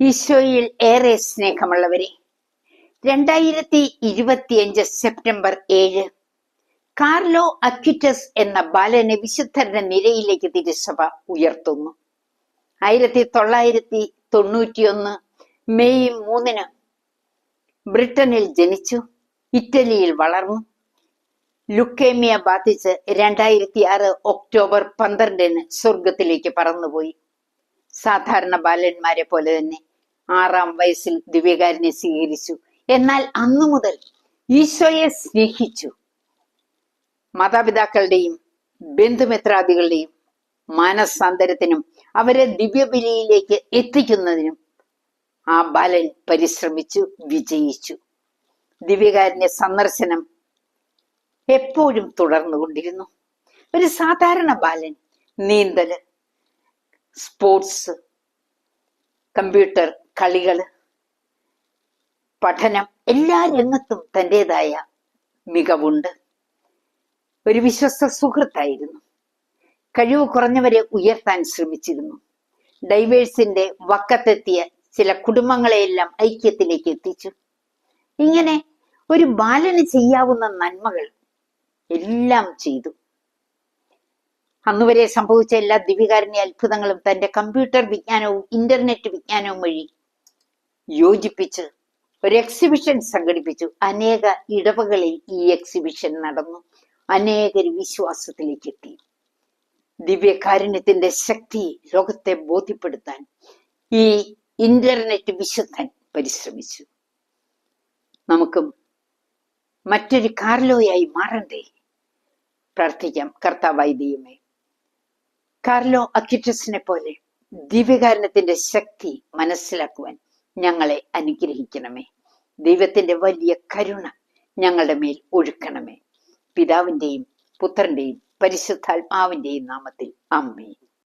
ഈശോയിൽ ഏറെ സ്നേഹമുള്ളവരെ രണ്ടായിരത്തി ഇരുപത്തിയഞ്ച് സെപ്റ്റംബർ ഏഴ് കാർലോ അക്യുറ്റസ് എന്ന ബാലനെ വിശുദ്ധരുടെ നിരയിലേക്ക് തിരുസഭ ഉയർത്തുന്നു. ആയിരത്തി തൊള്ളായിരത്തി തൊണ്ണൂറ്റിയൊന്ന് മെയ് മൂന്നിന് ബ്രിട്ടനിൽ ജനിച്ചു ഇറ്റലിയിൽ വളർന്നു. ലുക്കേമിയ ബാധിച്ച് രണ്ടായിരത്തി ആറ് ഒക്ടോബർ പന്ത്രണ്ടിന് സ്വർഗത്തിലേക്ക് പറന്നുപോയി. സാധാരണ ബാലന്മാരെ പോലെ തന്നെ ആറാം വയസ്സിൽ ദിവ്യകാരനെ സ്വീകരിച്ചു. എന്നാൽ അന്നു മുതൽ ഈശോയെ സ്നേഹിച്ചു. മാതാപിതാക്കളുടെയും ബന്ധുമിത്രാദികളുടെയും മാനസാന്തരത്തിനും അവരെ ദിവ്യബലിയിലേക്ക് എത്തിക്കുന്നതിനും ആ ബാലൻ പരിശ്രമിച്ചു വിജയിച്ചു. ദിവ്യകാരന്റെ സന്ദർശനം എപ്പോഴും തുടർന്നുകൊണ്ടിരുന്നു. ഒരു സാധാരണ ബാലൻ നീന്തൽ സ്പോർട്സ് കമ്പ്യൂട്ടർ കളികൾ പഠനം എല്ലാ രംഗത്തും തന്റെതായ മികവുണ്ട്. ഒരു വിശ്വസ്ത സുഹൃത്തായിരുന്നു. കഴിവ് കുറഞ്ഞവരെ ഉയർത്താൻ ശ്രമിച്ചിരുന്നു. ഡൈവേഴ്സിന്റെ വക്കത്തെത്തിയ ചില കുടുംബങ്ങളെയെല്ലാം ഐക്യത്തിലേക്ക് എത്തിച്ചു. ഇങ്ങനെ ഒരു ബാലന് ചെയ്യാവുന്ന നന്മകൾ എല്ലാം ചെയ്തു. അന്നുവരെ സംഭവിച്ച എല്ലാ ദിവ്യകാരുണ്യ അത്ഭുതങ്ങളും തന്റെ കമ്പ്യൂട്ടർ വിജ്ഞാനവും ഇന്റർനെറ്റ് വിജ്ഞാനവും വഴി യോജിപ്പിച്ച് ഒരു എക്സിബിഷൻ സംഘടിപ്പിച്ചു. അനേക ഇടവകളിൽ ഈ എക്സിബിഷൻ നടന്നു. അനേകർ വിശ്വാസത്തിലേക്ക് എത്തി. ദിവ്യകാരുണ്യത്തിന്റെ ശക്തി ലോകത്തെ ബോധ്യപ്പെടുത്താൻ ഈ ഇന്റർനെറ്റ് വിശുദ്ധൻ പരിശ്രമിച്ചു. നമുക്കും മറ്റൊരു കാർലോയായി മാറണ്ടേ? പ്രാർത്ഥിക്കാം. കർത്താവായി ദൈവമേ കാർലോ അക്യുറ്റസിനെ പോലെ ദിവ്യകാരണത്തിന്റെ ശക്തി മനസ്സിലാക്കുവാൻ ഞങ്ങളെ അനുഗ്രഹിക്കണമേ. ദൈവത്തിന്റെ വലിയ കരുണ ഞങ്ങളുടെ മേൽ ഒഴുക്കണമേ. പിതാവിന്റെയും പുത്രന്റെയും പരിശുദ്ധാത്മാവിന്റെയും നാമത്തിൽ അമ്മേ.